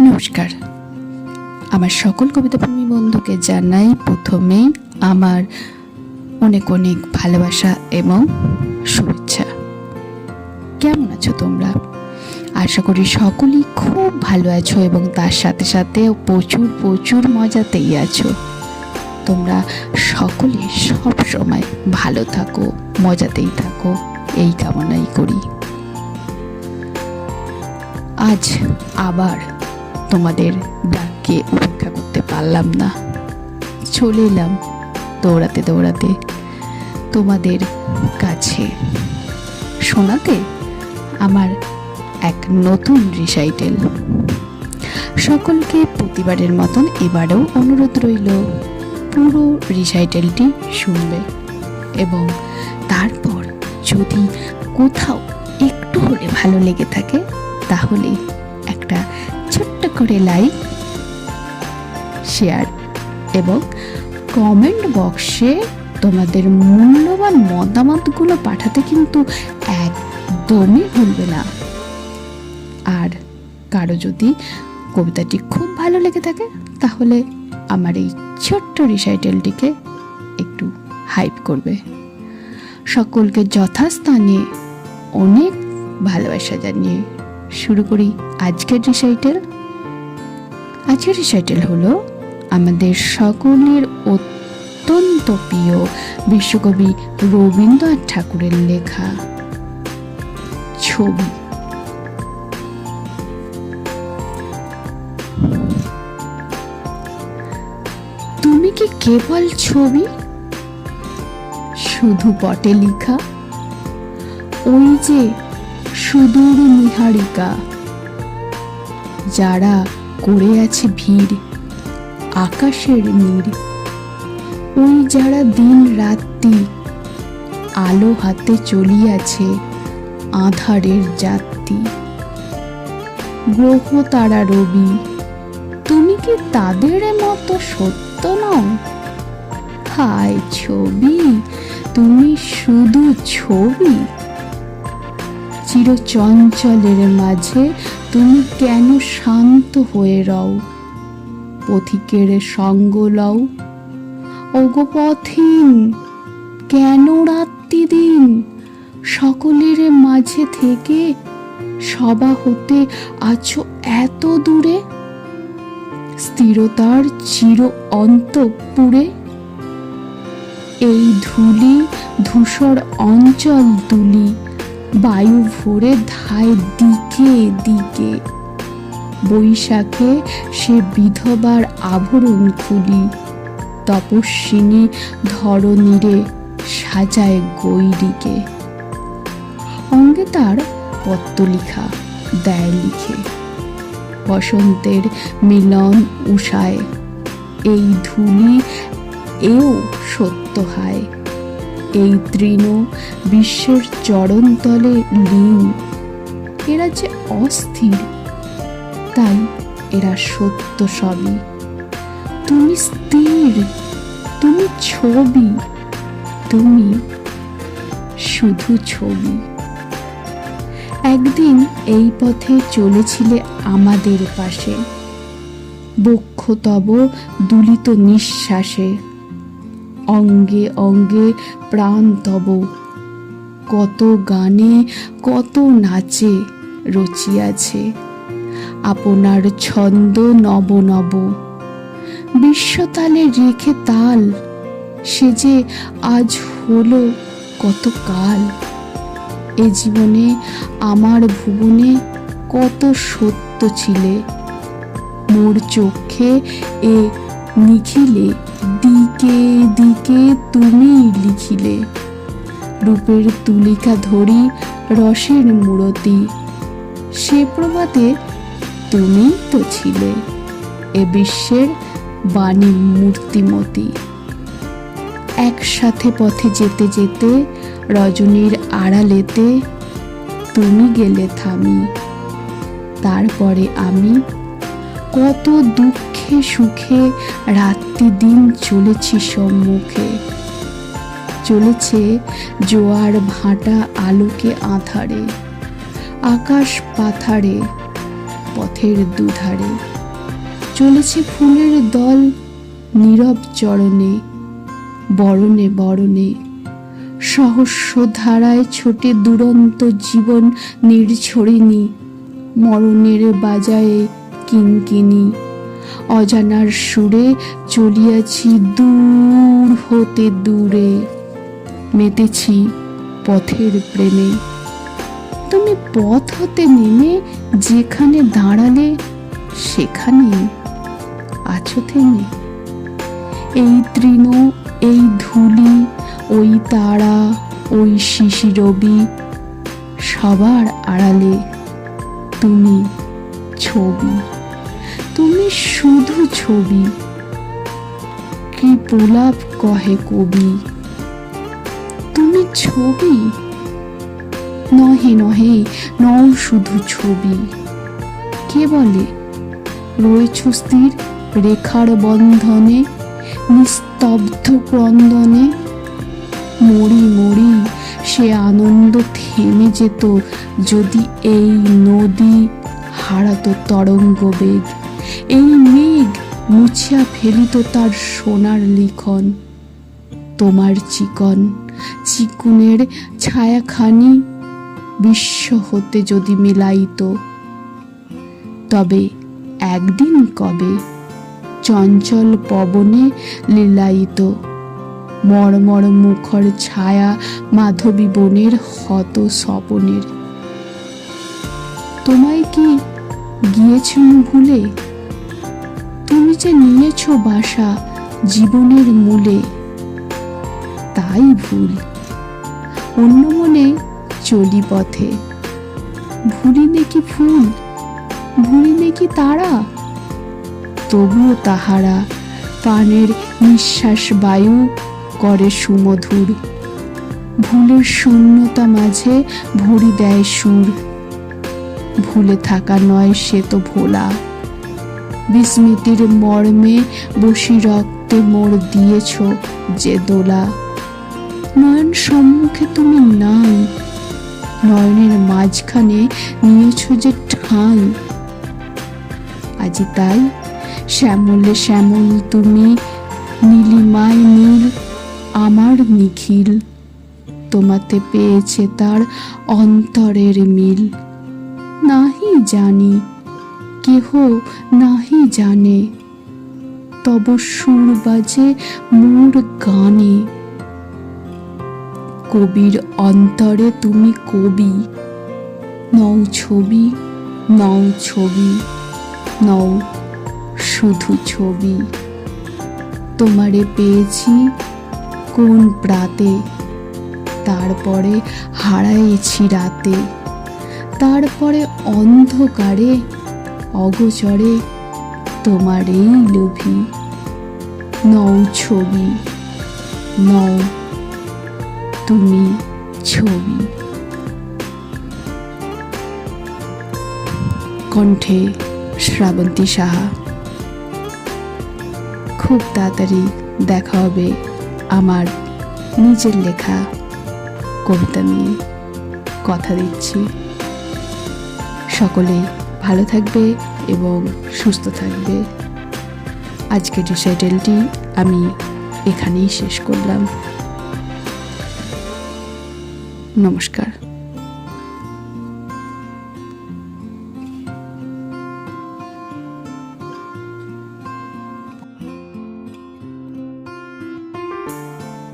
নমস্কার। আমার সকল কবিতাপ্রেমী বন্ধুকে জানাই প্রথমে আমার অনেক অনেক ভালোবাসা এবং শুভেচ্ছা। কেমন আছো তোমরা? আশা করি সকলেই খুব ভালো আছো এবং তার সাথে সাথে প্রচুর প্রচুর মজাতেই আছো। তোমরা সকলে সব সময় ভালো থাকো, মজাতেই থাকো, এই কামনাই করি। আজ আবার তোমাদের ডাককে উপেক্ষা করতে পারলাম না। চলে এলাম দৌড়াতে দৌড়াতে তোমাদের কাছে। শোনাতে আমার এক নতুন রিসাইটেল সকলকে প্রতিবারের মতন এবারেও অনুরোধ রইল, পুরো রিসাইটেলটি শুনবে এবং তারপর যদি কোথাও একটু হলে ভালো লেগে থাকে, তাহলে একটা ছোট্ট করে লাইক শেয়ার এবং কমেন্ট বক্সে তোমাদের মূল্যবান মতামতগুলো পাঠাতে কিন্তু একদমই ভুলবে না। আর কারও যদি কবিতাটি খুব ভালো লেগে থাকে, তাহলে আমার এই ছোট্ট রিসাইটেলটিকে একটু হাইপ করবে। সকলকে যথাস্থানে অনেক ভালোবাসা জানিয়ে শুরু করি আজকের রিসাইটেল আজকের রিসাইটেল হলো আমাদের সকলের অত্যন্ত প্রিয় বিশ্বকবি রবীন্দ্রনাথ ঠাকুরের লেখা ছবি। তুমি কি কেবল ছবি? শুধু পটে লিখা। ওই যে সুদূর নিহারিকা। যারা করে আছে ভিড়, আকাশের নীড়। ওই যারা দিন রাত্রি আলো হাতে চলিয়াছে আধারের যাত্রী। গ্রহ তারা রবি, তুমি কি তাদের মতো সত্য নও? হায় ছবি, তুমি শুধু ছবি। চিরচঞ্চলের মাঝে তুমি কেন শান্ত হয়ে রও? পথিকের সঙ্গ লও। ওগো পথিন, কেন রাত্রি দিন সকলের মাঝে থেকে সবা হতে আছো এত দূরে? স্থিরতার চির অন্তপুরে? এই ধুলি ধূসর অঞ্চল তুলি বায়ু ভরে ধায় দিকে দিকে। বৈশাখে সে বিধবার আভরণ খুলি। তপস্বিনী ধরনীরে সাজায় গৈরিকে। অঙ্গে তার পত্তলিখা দেয় লিখে। বসন্তের মিলন উষায়। এই ধুলি এও সত্য হায়। এই তৃণ বিশ্বের চরণতলে লীন। এরা যে অস্থির, তাই এরা সত্য সবই। তুমি স্থির, তুমি ছবি, তুমি শুধু ছবি। একদিন এই পথে চলেছিলে আমাদের পাশে। বক্ষ তব দুলিত নিঃশ্বাসে। অঙ্গে অঙ্গে প্রাণ তব কত গানে, কত নাচে রচিয়াছে আপনার ছন্দ নব নব। বিশ্বতালে রেখে তাল, সে যে আজ হলো কত কাল। এ জীবনে আমার ভুবনে কত সত্য ছিলে। মোর চোখে এ নিখিলে, দিকে দিকে তুমি লিখিলে। রূপের তুলিকা ধরি রসের মূরতি। সে প্রভাতে তুমি তো ছিলে এ বিশ্বের বাণী মূর্তিমতি। একসাথে পথে যেতে যেতে রজনীর আড়ালেতে তুমি গেলে থামি। তারপরে আমি কত দুঃখে সুখে রাত্রি দিন চলেছি সম্মুখে চলেছে জোয়ার ভাটা আলোকে আধারে, আকাশ পাথারে, পথের দুধারে। চলেছে ফুলের দল নীরব চরণে, বরণে বরণে। সহস্র ধারায় ছোটে দুরন্ত জীবন নির্ঝরিণী, মরণের বাজায়ে কিঙ্কিনি অজানার সুরে চলিয়াছি দূর হতে দূরে। মেতেছি পথের প্রেমে। তুমি পথ হতে নেমে যেখানে দাঁড়ালে সেখানে আছো থেমে। এই তৃণ, এই ধুলি, ওই তারা, ওই শিশিরবি সবার আড়ালে তুমি ছবি। তুমি শুধু ছবি। কি পোলাপ কহে কবি। তুমি ছবি? নহে নহে, নও শুধু ছবি। কে বলে? রয়েছ স্থির রেখার বন্ধনে, নিস্তব্ধ ক্রন্দনে। মরি মরি, সে আনন্দ থেমে যেত, যদি এই নদী হারাতো তরঙ্গ বেগ এই মেঘ মুছিয়া ফেলিত তার সোনার লিখন। তোমার চিকন, চিকুনের ছায়াখানি বিশ্ব হতে যদি মিলাইত। তবে একদিন কবে চঞ্চল পবনে লীলায়িত মর্মর মুখর ছায়া মাধবী বনের হত স্বপনের। তোমায় কি গিয়েছেন ভুলে? তুমি যে নিয়েছ বাসা জীবনের মূলে, তাই ভুল। অন্য মনে চলি পথে। ভুলি নাকি ফুল? ভুলি নাকি তারা? তবুও তাহারা পানের নিঃশ্বাস বায়ু করে সুমধুর। ভুলের শূন্যতা মাঝে ভরি দেয় সুর। ভুলে থাকা নয় সে তো ভোলা। বিস্মৃতির মর্মে বসি রক্তে মোর দিয়েছ যে দোলা। নয়ন সম্মুখে তুমি নাই, নয়নের মাঝখানে নিয়েছ যে ঠাঁই। আজি তাই শ্যামলে শ্যামল তুমি নীলিমায় নীল, আমার নিখিল, তোমাতে পেয়েছে তার অন্তরের মিল। নাহি জানি কেহ নাহি জানে। তব সুর বাজে মোর গানে। কবির অন্তরে তুমি কবি। নও ছবি নও ছবি, নও শুধু ছবি। তোমারে পেয়েছি কোন প্রাতে? তারপরে হারাইছি রাতে। তারপরে অন্ধকারে অগোচরে তোমার এই লোভী নও ছবি, নও তুমি ছবি। কণ্ঠে শ্রাবন্তী সাহা, খুব তাড়াতাড়ি দেখা হবে আমার নিজের লেখা কবিতা নিয়ে। কথা দিচ্ছি। সকলে ভালো থাকবে এবং সুস্থ থাকবে। আজকের রিসাইটেলটি আমি এখানেই শেষ করলাম। নমস্কার।